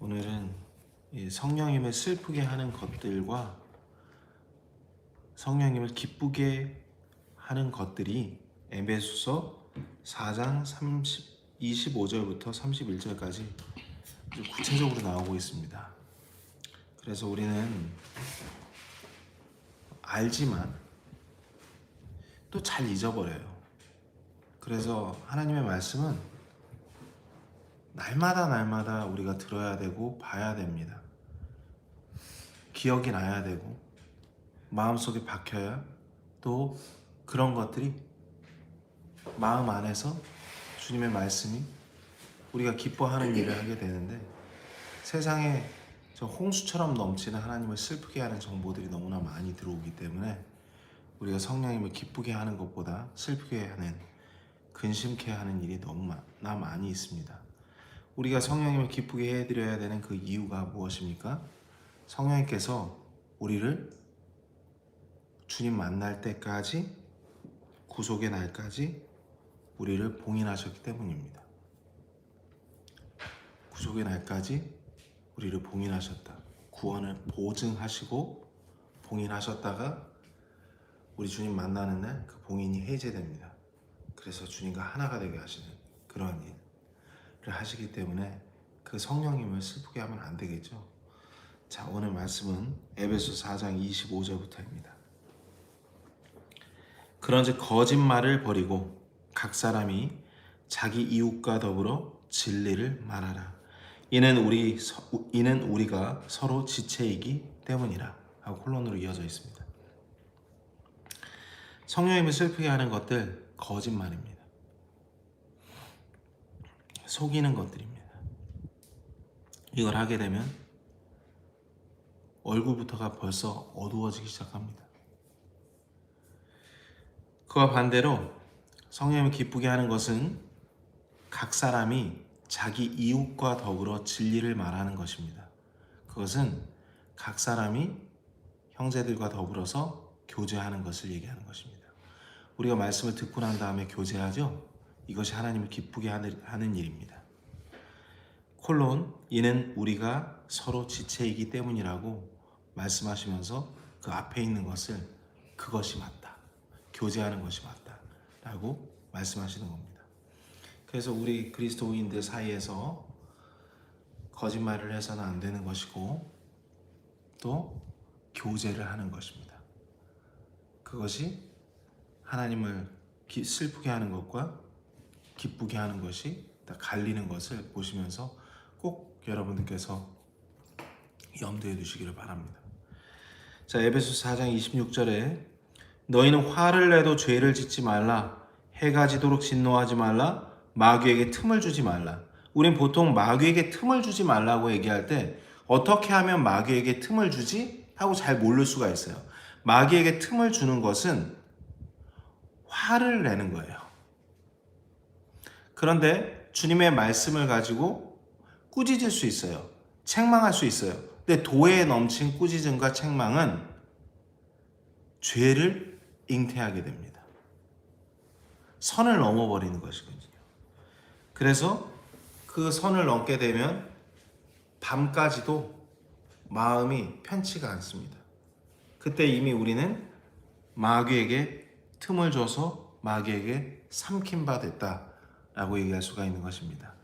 오늘은 이 성령님을 슬프게 하는 것들과 성령님을 기쁘게 하는 것들이 에베소서 4장 30, 25절부터 31절까지 구체적으로 나오고 있습니다. 그래서 우리는 알지만 또 잘 잊어버려요. 그래서 하나님의 말씀은 날마다 날마다 우리가 들어야 되고 봐야 됩니다. 기억이 나야 되고 마음속에 박혀야 또 그런 것들이 마음 안에서 주님의 말씀이 우리가 기뻐하는 일을 하게 되는데 세상에 저 홍수처럼 넘치는 하나님을 슬프게 하는 정보들이 너무나 많이 들어오기 때문에 우리가 성령님을 기쁘게 하는 것보다 슬프게 하는 근심케 하는 일이 너무나 많이 있습니다. 우리가 성령님을 기쁘게 해드려야 되는 그 이유가 무엇입니까? 성령님께서 우리를 주님 만날 때까지 구속의 날까지 우리를 봉인하셨기 때문입니다. 구속의 날까지 우리를 봉인하셨다. 구원을 보증하시고 봉인하셨다가 우리 주님 만나는 날 그 봉인이 해제됩니다. 그래서 주님과 하나가 되게 하시는 그러한 일을 하시기 때문에 그 성령님을 슬프게 하면 안 되겠죠. 자, 오늘 말씀은 에베소 4장 25절부터입니다. 그런즉 거짓말을 버리고 각 사람이 자기 이웃과 더불어 진리를 말하라. 이는 우리 서- 이는 우리가 서로 지체이기 때문이라. 하고 콜론으로 이어져 있습니다. 성령님을 슬프게 하는 것들 거짓말입니다. 속이는 것들입니다. 이걸 하게 되면 얼굴부터가 벌써 어두워지기 시작합니다. 그와 반대로 성령님을 기쁘게 하는 것은 각 사람이 자기 이웃과 더불어 진리를 말하는 것입니다. 그것은 각 사람이 형제들과 더불어서 교제하는 것을 얘기하는 것입니다. 우리가 말씀을 듣고 난 다음에 교제하죠. 이것이 하나님을 기쁘게 하는, 일입니다. 콜론 이는 우리가 서로 지체이기 때문이라고 말씀하시면서 그 앞에 있는 것을 그것이 맞다. 교제하는 것이 맞다 라고 말씀하시는 겁니다. 그래서 우리 그리스도인들 사이에서 거짓말을 해서는 안 되는 것이고 또 교제를 하는 것입니다. 그것이 하나님을 기- 슬프게 하는 것과 기쁘게 하는 것이 다 갈리는 것을 보시면서 꼭 여러분들께서 염두에 두시기를 바랍니다. 자, 에베소 4장 26절에 너희는 화를 내도 죄를 짓지 말라. 해가 지도록 진노하지 말라. 마귀에게 틈을 주지 말라. 우린 보통 마귀에게 틈을 주지 말라고 얘기할 때 어떻게 하면 마귀에게 틈을 주지? 하고 잘 모를 수가 있어요. 마귀에게 틈을 주는 것은 화를 내는 거예요. 그런데 주님의 말씀을 가지고 꾸짖을 수 있어요. 책망할 수 있어요. 근데 도에 넘친 꾸짖음과 책망은 죄를 잉태하게 됩니다. 선을 넘어버리는 것이거든요. 그래서 그 선을 넘게 되면 밤까지도 마음이 편치가 않습니다. 그때 이미 우리는 마귀에게 틈을 줘서 마귀에게 삼킨 바 됐다 라고 얘기할 수가 있는 것입니다.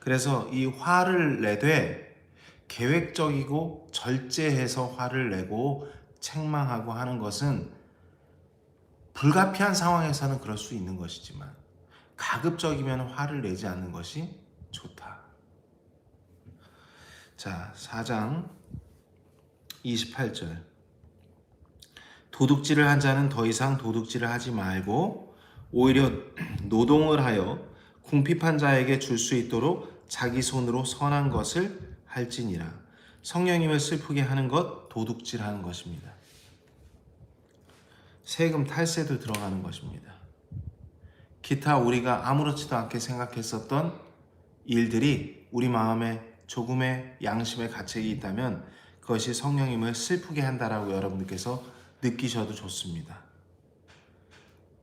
그래서 이 화를 내되 계획적이고 절제해서 화를 내고 책망하고 하는 것은 불가피한 상황에서는 그럴 수 있는 것이지만 가급적이면 화를 내지 않는 것이 좋다. 자, 4장 28절. 도둑질을 한 자는 더 이상 도둑질을 하지 말고 오히려 노동을 하여 궁핍한 자에게 줄 수 있도록 자기 손으로 선한 것을 할지니라. 성령님을 슬프게 하는 것 도둑질하는 것입니다. 세금 탈세도 들어가는 것입니다. 기타 우리가 아무렇지도 않게 생각했었던 일들이 우리 마음에 조금의 양심의 가책이 있다면 그것이 성령님을 슬프게 한다라고 여러분들께서 느끼셔도 좋습니다.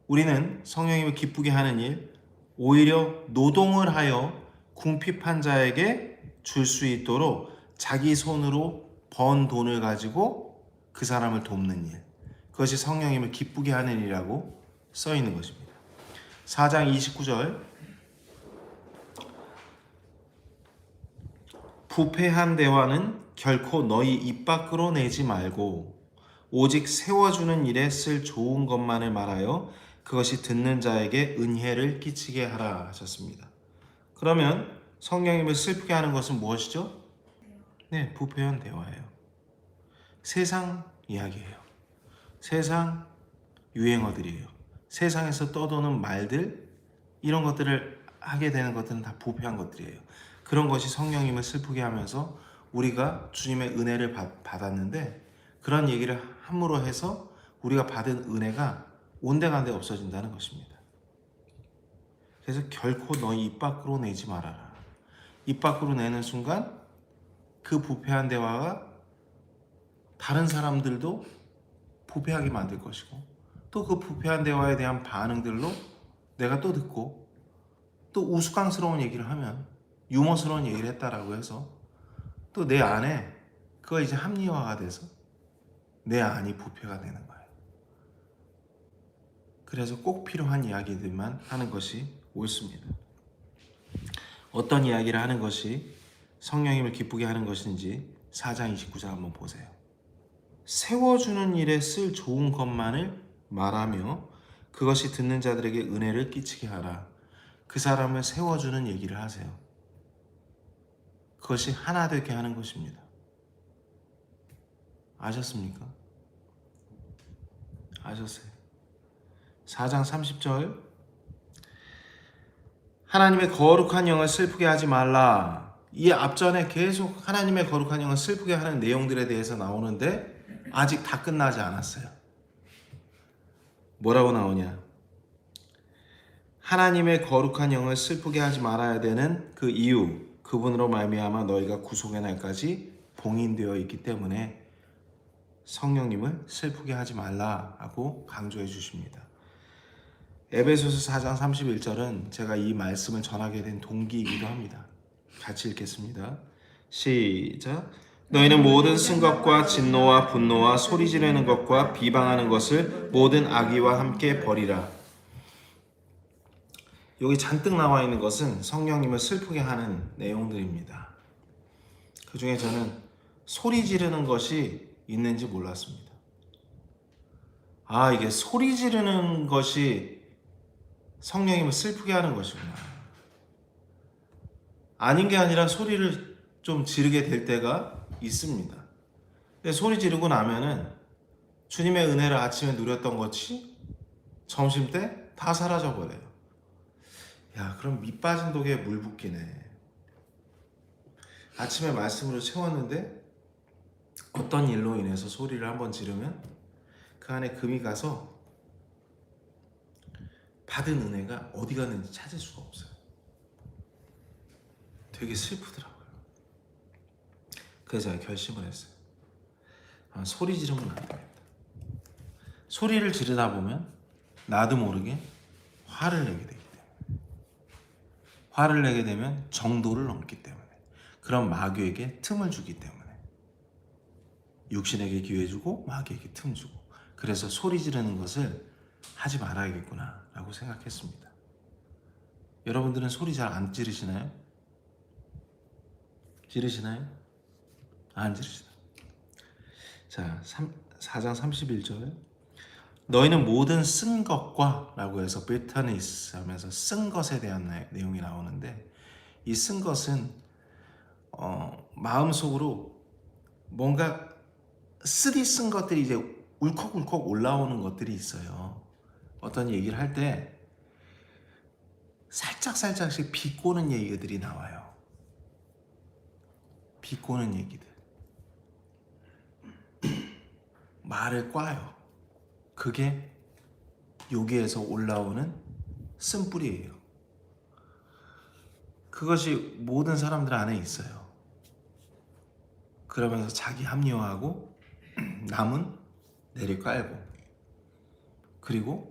우리는 성령님을 기쁘게 하는 일, 오히려 노동을 하여 궁핍한 자에게 줄 수 있도록 자기 손으로 번 돈을 가지고 그 사람을 돕는 일. 그것이 성령님을 기쁘게 하는 일이라고 써 있는 것입니다. 4장 29절 부패한 대화는 결코 너희 입 밖으로 내지 말고 오직 세워주는 일에 쓸 좋은 것만을 말하여 그것이 듣는 자에게 은혜를 끼치게 하라 하셨습니다. 그러면 성령님을 슬프게 하는 것은 무엇이죠? 네, 부패한 대화예요. 세상 이야기예요. 세상 유행어들이에요. 세상에서 떠도는 말들 이런 것들을 하게 되는 것들은 다 부패한 것들이에요. 그런 것이 성령님을 슬프게 하면서 우리가 주님의 은혜를 받, 받았는데 그런 얘기를 함으로 해서 우리가 받은 은혜가 온데간데 없어진다는 것입니다. 그래서 결코 너희 입 밖으로 내지 말아라. 입 밖으로 내는 순간 그 부패한 대화가 다른 사람들도 부패하게 만들 것이고 또 그 부패한 대화에 대한 반응들로 내가 또 듣고 또 우스꽝스러운 얘기를 하면 유머스러운 얘기를 했다라고 해서 또 내 안에 그거 이제 합리화가 돼서 내 안이 부패가 되는 거예요. 그래서 꼭 필요한 이야기들만 하는 것이 옳습니다. 어떤 이야기를 하는 것이 성령님을 기쁘게 하는 것인지 4장 29절 한번 보세요. 세워주는 일에 쓸 좋은 것만을 말하며 그것이 듣는 자들에게 은혜를 끼치게 하라. 그 사람을 세워주는 얘기를 하세요. 그것이 하나 되게 하는 것입니다. 아셨습니까? 아셨어요? 4장 30절 하나님의 거룩한 영을 슬프게 하지 말라. 이 앞전에 계속 하나님의 거룩한 영을 슬프게 하는 내용들에 대해서 나오는데 아직 다 끝나지 않았어요. 뭐라고 나오냐? 하나님의 거룩한 영을 슬프게 하지 말아야 되는 그 이유, 그분으로 말미암아 너희가 구속의 날까지 봉인되어 있기 때문에 성령님을 슬프게 하지 말라라고 강조해 주십니다. 에베소서 4장 31절은 제가 이 말씀을 전하게 된 동기이기도 합니다. 같이 읽겠습니다. 시작. 너희는 모든 승것과 진노와 분노와 소리 지르는 것과 비방하는 것을 모든 악의와 함께 버리라. 여기 잔뜩 나와 있는 것은 성령님을 슬프게 하는 내용들입니다. 그 중에 저는 소리 지르는 것이 있는지 몰랐습니다. 아, 이게 소리 지르는 것이 성령님을 슬프게 하는 것이구나. 아닌 게 아니라 소리를 좀 지르게 될 때가 있습니다. 근데 소리 지르고 나면은 주님의 은혜를 아침에 누렸던 것이 점심 때 다 사라져 버려요. 야, 그럼 밑 빠진 독에 물 붓기네. 아침에 말씀으로 채웠는데 어떤 일로 인해서 소리를 한번 지르면 그 안에 금이 가서 받은 은혜가 어디 갔는지 찾을 수가 없어요. 되게 슬프더라고요. 그래서 제가 결심을 했어요. 아, 소리 지르면 안 됩니다. 소리를 지르다 보면 나도 모르게 화를 내게 되기 때문에 화를 내게 되면 정도를 넘기 때문에 그런 마귀에게 틈을 주기 때문에 육신에게 기회 주고 마귀에게 틈 주고 그래서 소리 지르는 것을 하지 말아야겠구나 라고 생각했습니다. 여러분들은 소리 잘 안 지르시나요? 지르시나요? 안 지르시나? 자, 3, 4장 31절 너희는 모든 쓴 것과 라고 해서 비터니스 하면서 쓴 것에 대한 내용이 나오는데 이 쓴 것은 어, 마음속으로 뭔가 쓰디 쓴 것들이 이제 울컥울컥 올라오는 것들이 있어요. 어떤 얘기를 할 때 살짝 살짝씩 비꼬는 얘기들이 나와요. 비꼬는 얘기들. 말을 꽈요. 그게 여기에서 올라오는 쓴뿌리예요. 그것이 모든 사람들 안에 있어요. 그러면서 자기 합리화하고 남은 내리 깔고 그리고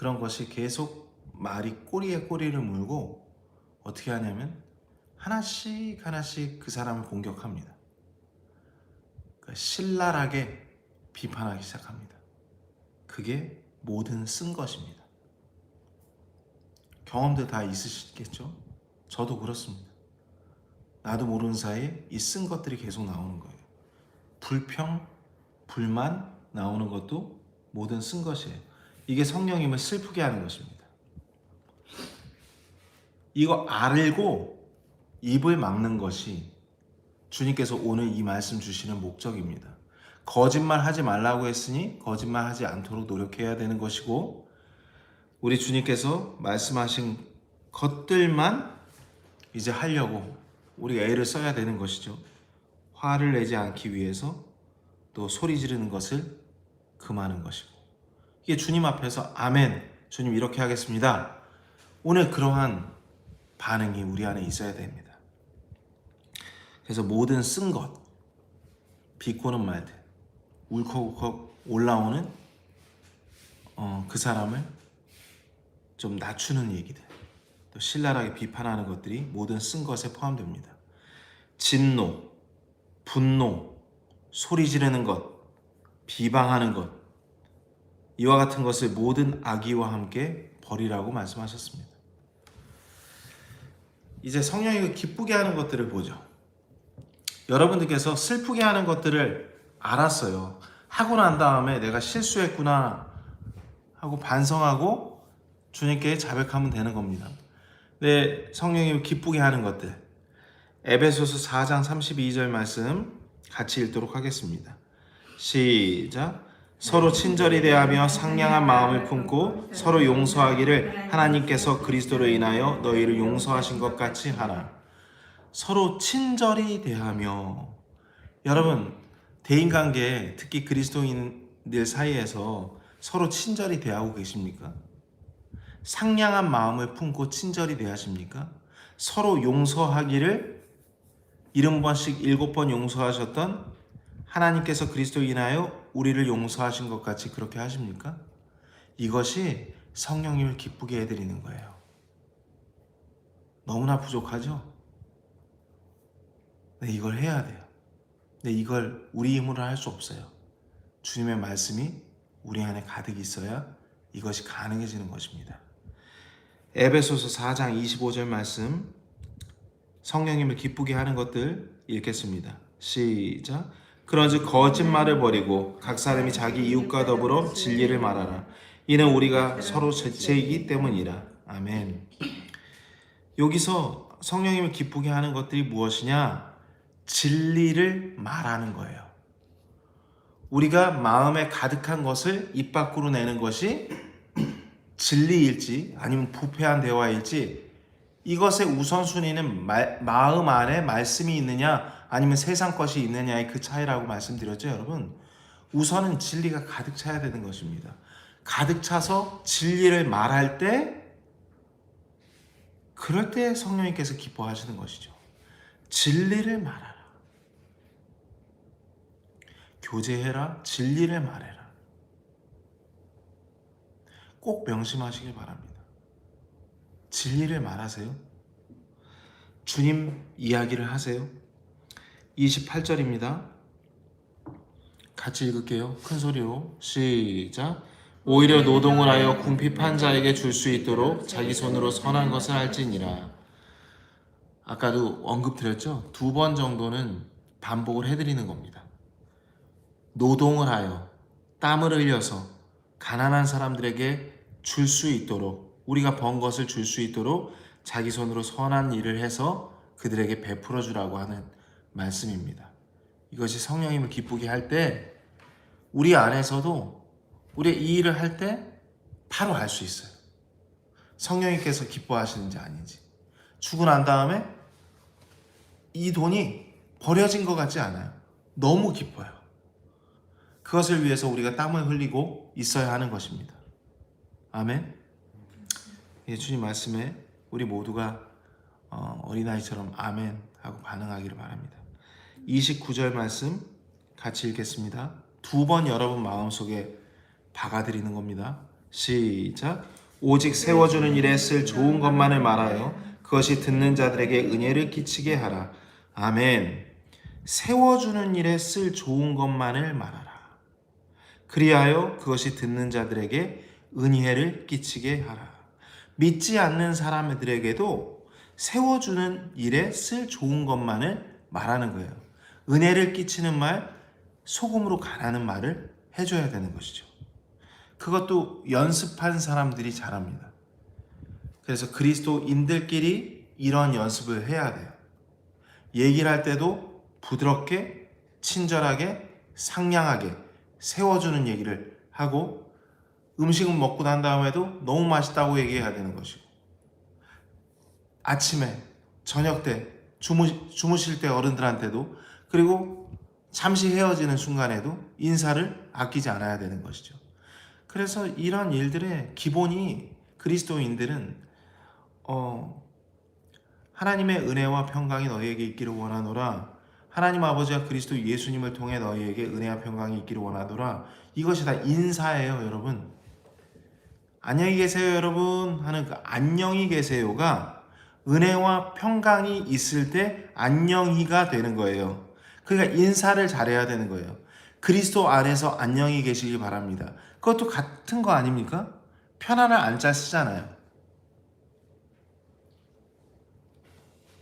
그런 것이 계속 말이 꼬리에 꼬리를 물고 어떻게 하냐면 하나씩 하나씩 그 사람을 공격합니다. 그러니까 신랄하게 비판하기 시작합니다. 그게 모든 쓴 것입니다. 경험들 다 있으시겠죠? 저도 그렇습니다. 나도 모르는 사이에 이 쓴 것들이 계속 나오는 거예요. 불평, 불만 나오는 것도 모든 쓴 것이에요. 이게 성령님을 슬프게 하는 것입니다. 이거 알고 입을 막는 것이 주님께서 오늘 이 말씀 주시는 목적입니다. 거짓말 하지 말라고 했으니 거짓말 하지 않도록 노력해야 되는 것이고 우리 주님께서 말씀하신 것들만 이제 하려고 우리가 애를 써야 되는 것이죠. 화를 내지 않기 위해서 또 소리 지르는 것을 금하는 것이고 이게 주님 앞에서 아멘 주님 이렇게 하겠습니다. 오늘 그러한 반응이 우리 안에 있어야 됩니다. 그래서 모든 쓴 것, 비꼬는 말들, 울컥울컥 올라오는 어, 그 사람을 좀 낮추는 얘기들, 또 신랄하게 비판하는 것들이 모든 쓴 것에 포함됩니다. 진노, 분노, 소리 지르는 것, 비방하는 것, 이와 같은 것을 모든 악의와 함께 버리라고 말씀하셨습니다. 이제 성령이 기쁘게 하는 것들을 보죠. 여러분들께서 슬프게 하는 것들을 알았어요. 하고 난 다음에 내가 실수했구나 하고 반성하고 주님께 자백하면 되는 겁니다. 네, 성령이 기쁘게 하는 것들. 에베소서 4장 32절 말씀 같이 읽도록 하겠습니다. 시작. 서로 친절히 대하며 상냥한 마음을 품고 서로 용서하기를 하나님께서 그리스도로 인하여 너희를 용서하신 것 같이 하라. 서로 친절히 대하며 여러분 대인 관계 특히 그리스도인들 사이에서 서로 친절히 대하고 계십니까? 상냥한 마음을 품고 친절히 대하십니까? 서로 용서하기를 일흔 번씩 일곱 번 용서하셨던 하나님께서 그리스도 인하여 우리를 용서하신 것 같이 그렇게 하십니까? 이것이 성령님을 기쁘게 해드리는 거예요. 너무나 부족하죠? 네, 이걸 해야 돼요. 근데 이걸 우리 힘으로 할 수 없어요. 주님의 말씀이 우리 안에 가득 있어야 이것이 가능해지는 것입니다. 에베소서 4장 25절 말씀 성령님을 기쁘게 하는 것들 읽겠습니다. 시작. 그런즉 거짓말을 버리고 각 사람이 자기 이웃과 더불어 진리를 말하라. 이는 우리가 서로 죄이기 때문이라. 아멘. 여기서 성령님을 기쁘게 하는 것들이 무엇이냐? 진리를 말하는 거예요. 우리가 마음에 가득한 것을 입 밖으로 내는 것이 진리일지 아니면 부패한 대화일지 이것의 우선순위는 마, 마음 안에 말씀이 있느냐 아니면 세상 것이 있느냐의 그 차이라고 말씀드렸죠 여러분? 우선은 진리가 가득 차야 되는 것입니다. 가득 차서 진리를 말할 때 그럴 때 성령님께서 기뻐하시는 것이죠. 진리를 말하라. 교제해라. 진리를 말해라. 꼭 명심하시길 바랍니다. 진리를 말하세요. 주님 이야기를 하세요. 28절입니다. 같이 읽을게요. 큰 소리로 시작. 오히려 노동을 하여 궁핍한 자에게 줄 수 있도록 자기 손으로 선한 것을 할지니라. 아까도 언급드렸죠. 두 번 정도는 반복을 해드리는 겁니다. 노동을 하여 땀을 흘려서 가난한 사람들에게 줄 수 있도록 우리가 번 것을 줄 수 있도록 자기 손으로 선한 일을 해서 그들에게 베풀어 주라고 하는 말씀입니다. 이것이 성령님을 기쁘게 할 때 우리 안에서도 우리 이 일을 할 때 바로 알 수 있어요. 성령님께서 기뻐하시는지 아닌지. 주고 난 다음에 이 돈이 버려진 것 같지 않아요. 너무 기뻐요. 그것을 위해서 우리가 땀을 흘리고 있어야 하는 것입니다. 아멘. 예, 주님 말씀에 우리 모두가 어, 어린아이처럼 아멘 하고 반응하기를 바랍니다. 29절 말씀 같이 읽겠습니다. 두 번 여러분 마음속에 박아드리는 겁니다. 시작. 오직 세워주는 일에 쓸 좋은 것만을 말하여 그것이 듣는 자들에게 은혜를 끼치게 하라. 아멘. 세워주는 일에 쓸 좋은 것만을 말하라. 그리하여 그것이 듣는 자들에게 은혜를 끼치게 하라. 믿지 않는 사람들에게도 세워주는 일에 쓸 좋은 것만을 말하는 거예요. 은혜를 끼치는 말, 소금으로 가라는 말을 해줘야 되는 것이죠. 그것도 연습한 사람들이 잘합니다. 그래서 그리스도인들끼리 이런 연습을 해야 돼요. 얘기를 할 때도 부드럽게, 친절하게, 상냥하게 세워주는 얘기를 하고 음식은 먹고 난 다음에도 너무 맛있다고 얘기해야 되는 것이고 아침에, 저녁 때, 주무, 주무실 때 어른들한테도 그리고 잠시 헤어지는 순간에도 인사를 아끼지 않아야 되는 것이죠. 그래서 이런 일들의 기본이 그리스도인들은 어, 하나님의 은혜와 평강이 너희에게 있기를 원하노라. 하나님 아버지와 그리스도 예수님을 통해 너희에게 은혜와 평강이 있기를 원하노라. 이것이 다 인사예요, 여러분. 안녕히 계세요, 여러분. 하는 그 안녕히 계세요가 은혜와 평강이 있을 때 안녕히가 되는 거예요. 그러니까 인사를 잘해야 되는 거예요. 그리스도 안에서 안녕히 계시길 바랍니다. 그것도 같은 거 아닙니까? 편안한 안자 쓰잖아요.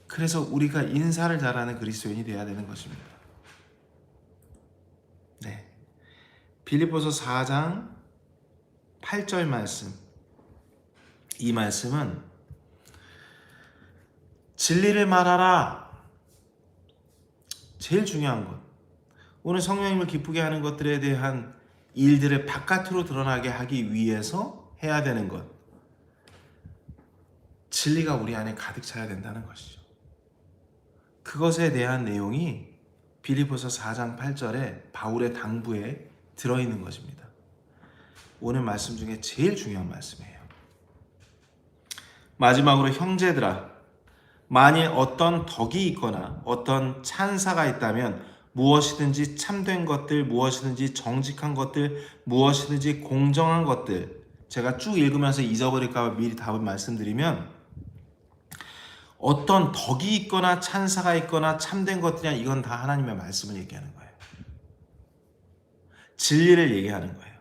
그래서 우리가 인사를 잘하는 그리스도인이 되어야 되는 것입니다. 네. 빌립보서 4장 8절 말씀. 이 말씀은 진리를 말하라. 제일 중요한 것. 오늘 성령님을 기쁘게 하는 것들에 대한 일들을 바깥으로 드러나게 하기 위해서 해야 되는 것. 진리가 우리 안에 가득 차야 된다는 것이죠. 그것에 대한 내용이 빌리포서 4장 8절에 바울의 당부에 들어있는 것입니다. 오늘 말씀 중에 제일 중요한 말씀이에요. 마지막으로 형제들아 만일 어떤 덕이 있거나 어떤 찬사가 있다면 무엇이든지 참된 것들, 무엇이든지 정직한 것들, 무엇이든지 공정한 것들 제가 쭉 읽으면서 잊어버릴까 봐 미리 답을 말씀드리면 어떤 덕이 있거나 찬사가 있거나 참된 것들이야 이건 다 하나님의 말씀을 얘기하는 거예요. 진리를 얘기하는 거예요.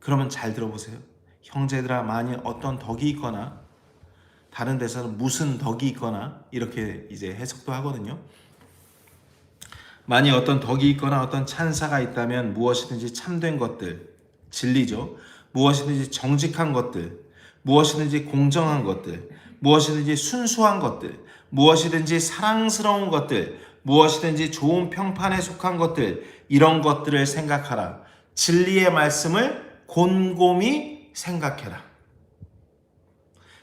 그러면 잘 들어보세요. 형제들아 만일 어떤 덕이 있거나 다른 데서는 무슨 덕이 있거나 이렇게 이제 해석도 하거든요. 만일 어떤 덕이 있거나 어떤 찬사가 있다면 무엇이든지 참된 것들 진리죠. 무엇이든지 정직한 것들, 무엇이든지 공정한 것들, 무엇이든지 순수한 것들, 무엇이든지 사랑스러운 것들, 무엇이든지 좋은 평판에 속한 것들, 이런 것들을 생각하라. 진리의 말씀을 곰곰이 생각해라.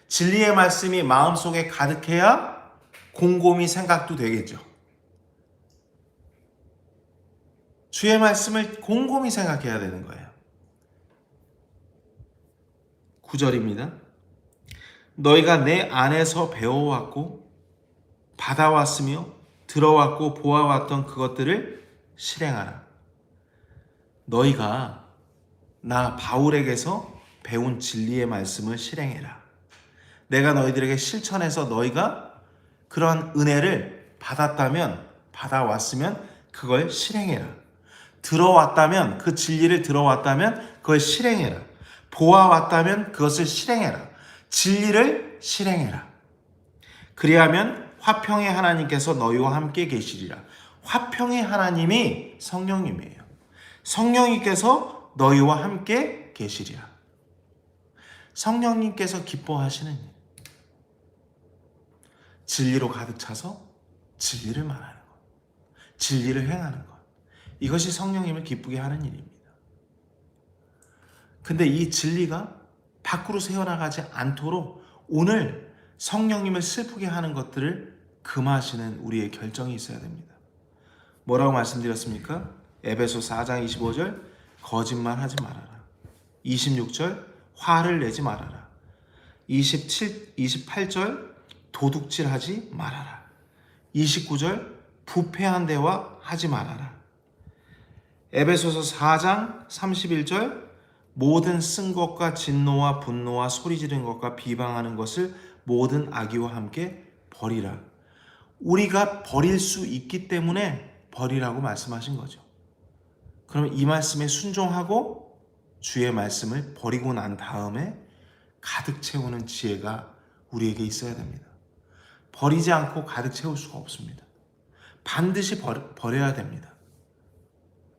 진리의 말씀이 마음속에 가득해야 곰곰이 생각도 되겠죠. 주의 말씀을 곰곰이 생각해야 되는 거예요. 9절입니다. 너희가 내 안에서 배워왔고 받아왔으며 들어왔고 보아왔던 그것들을 실행하라. 너희가 나 바울에게서 배운 진리의 말씀을 실행해라. 내가 너희들에게 실천해서 너희가 그런 은혜를 받았다면 받아왔으면 그걸 실행해라. 들어왔다면 그 진리를 들어왔다면 그걸 실행해라. 보아왔다면 그것을 실행해라. 진리를 실행해라. 그리하면 화평의 하나님께서 너희와 함께 계시리라. 화평의 하나님이 성령님이에요. 성령님께서 너희와 함께 계시리라. 성령님께서 기뻐하시는 일. 진리로 가득 차서 진리를 말하는 것. 진리를 행하는 것. 이것이 성령님을 기쁘게 하는 일입니다. 근데 이 진리가 밖으로 새어나가지 않도록 오늘 성령님을 슬프게 하는 것들을 금하시는 우리의 결정이 있어야 됩니다. 뭐라고 말씀드렸습니까? 에베소 4장 25절 거짓말 하지 말아라. 26절 화를 내지 말아라. 27 28절 도둑질 하지 말아라. 29절 부패한 대화 하지 말아라. 에베소서 4장 31절 모든 쓴 것과 진노와 분노와 소리 지른 것과 비방하는 것을 모든 악의와 함께 버리라. 우리가 버릴 수 있기 때문에 버리라고 말씀하신 거죠. 그럼 이 말씀에 순종하고 주의 말씀을 버리고 난 다음에 가득 채우는 지혜가 우리에게 있어야 됩니다. 버리지 않고 가득 채울 수가 없습니다. 반드시 버, 버려야 됩니다.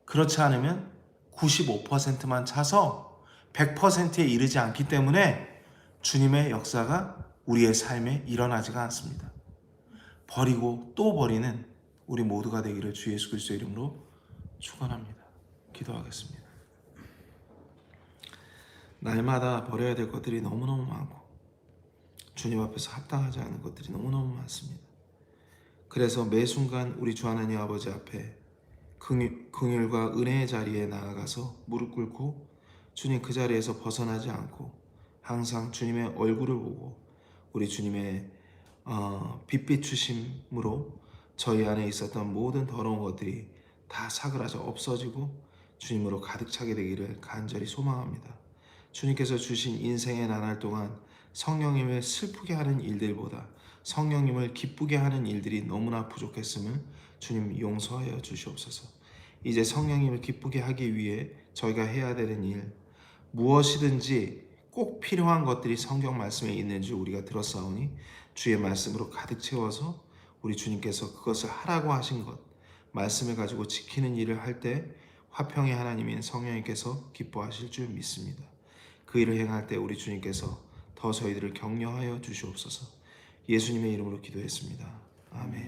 그렇지 않으면 95%만 차서 100%에 이르지 않기 때문에 주님의 역사가 우리의 삶에 일어나지가 않습니다. 버리고 또 버리는 우리 모두가 되기를 주 예수 그리스도 이름으로 축원합니다. 기도하겠습니다. 날마다 버려야 될 것들이 너무너무 많고 주님 앞에서 합당하지 않은 것들이 너무너무 많습니다. 그래서 매 순간 우리 주 하나님 아버지 앞에 긍휼- 긍휼과 은혜의 자리에 나아가서 무릎 꿇고 주님 그 자리에서 벗어나지 않고 항상 주님의 얼굴을 보고 우리 주님의 어, 빛빛 주심으로 저희 안에 있었던 모든 더러운 것들이 다 사그라져 없어지고 주님으로 가득 차게 되기를 간절히 소망합니다. 주님께서 주신 인생의 나날 동안 성령님을 슬프게 하는 일들보다 성령님을 기쁘게 하는 일들이 너무나 부족했음을 주님 용서하여 주시옵소서. 이제 성령님을 기쁘게 하기 위해 저희가 해야 되는 일 무엇이든지 꼭 필요한 것들이 성경 말씀에 있는지 우리가 들었사오니 주의 말씀으로 가득 채워서 우리 주님께서 그것을 하라고 하신 것 말씀을 가지고 지키는 일을 할 때 화평의 하나님인 성령님께서 기뻐하실 줄 믿습니다. 그 일을 행할 때 우리 주님께서 더 저희들을 격려하여 주시옵소서. 예수님의 이름으로 기도했습니다. 아멘.